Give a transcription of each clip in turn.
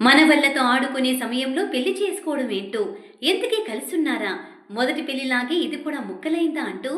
మనవళ్ళతో ఆడుకునే సమయంలో పెళ్ళి చేసుకోవడం ఏంటో? ఎంతకీ కలిసున్నారా మొదటి పెళ్ళిలాగే ఇది కూడా ముక్కలైందా అంటూ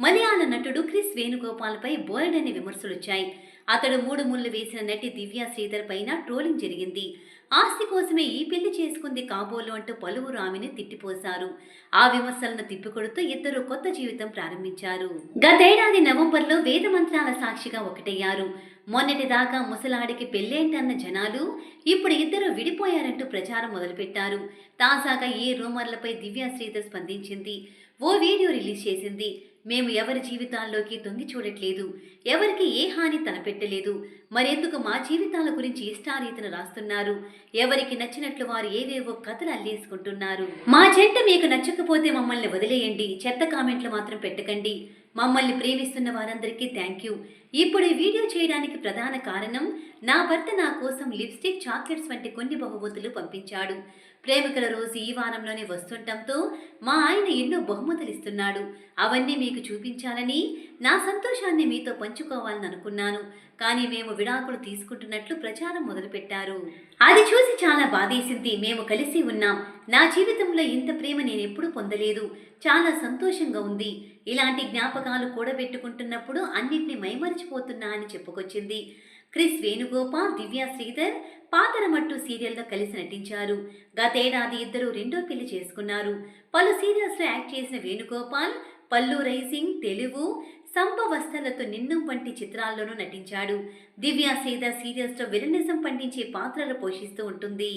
మలయాళ నటుడు క్రిస్ వేణుగోపాల్పై బోలెడని విమర్శలొచ్చాయి. అతడు మూడు ముళ్ళు వేసిన నటి దివ్య శ్రీధర్ పైన ట్రోలింగ్ జరిగింది. ఆస్తి కోసమే ఈ పెళ్ళి చేసుకుంది కాబోలు అంటూ పలువురు ఆమెని తిట్టిపోశారు. ఆ విమర్శలను తిప్పికొడుతూ ఇద్దరు కొత్త జీవితం ప్రారంభించారు. గతేడాది నవంబర్లో వేద మంత్రాల సాక్షిగా ఒకటయ్యారు. మొన్నటిదాకా ముసలాడికి పెళ్ళేంటన్న జనాలు ఇప్పుడు ఇద్దరు విడిపోయారంటూ ప్రచారం మొదలుపెట్టారు. తాజాగా ఈ రూమర్లపై దివ్య శ్రీధర్ స్పందించింది? ఓ వీడియో రిలీజ్ చేసింది. మేము ఎవరి జీవితాల్లోకి తొంగి చూడట్లేదు. ఎవరికి ఏ హాని తలపెట్టలేదు. మరెందుకు మా జీవితాల గురించి ఇష్టారీతిన రాస్తున్నారు? ఎవరికి నచ్చినట్లు వారు ఏవేవో కథలు అల్లేసుకుంటున్నారు? మా జంట మీకు నచ్చకపోతే మమ్మల్ని వదిలేయండి. చెత్త కామెంట్లు మాత్రం పెట్టకండి. మమ్మల్ని ప్రేమిస్తున్న వారందరికీ థ్యాంక్ యూ ఇప్పుడు ఈ వీడియో చేయడానికి ప్రధాన కారణం నా భర్త నా కోసం లిప్స్టిక్ చాక్లెట్స్ వంటి కొన్ని బహుమతులు పంపించాడు. ప్రేమికుల రోజు ఈ వారంలోనే వస్తుండటంతో మా ఆయన ఎన్నో బహుమతులు ఇస్తున్నాడు. అవన్నీ మీకు చూపించాలని నా సంతోషాన్ని మీతో పంచుకోవాలని అనుకున్నాను. కానీ మేము విడాకులు తీసుకుంటున్నట్లు ప్రచారం మొదలుపెట్టారు. అది చూసి చాలా బాధేసింది. మేము కలిసి ఉన్నాం. నా జీవితంలో ఇంత ప్రేమ నేను ఎప్పుడూ పొందలేదు. చాలా సంతోషంగా ఉంది. ఇలాంటి జ్ఞాపకాలు కూడబెట్టుకుంటున్నప్పుడు అన్నింటినీ మైమరిచిపోతున్నా అని చెప్పుకొచ్చింది. క్రిస్ వేణుగోపాల్ దివ్య శ్రీధర్ పాతరమట్టు సీరియల్లో కలిసి నటించారు. గతేడాది ఇద్దరు రెండో పెళ్ళి చేసుకున్నారు. పలు సీరియల్స్లో యాక్ట్ చేసిన వేణుగోపాల్ పల్లు రైసింగ్ తెలుగు సంభవస్థలతో నిన్ను వంటి చిత్రాల్లోనూ నటించాడు. దివ్య సీత సీరియల్స్లో విలనిజం పండించే పాత్రలు పోషిస్తూ ఉంటుంది.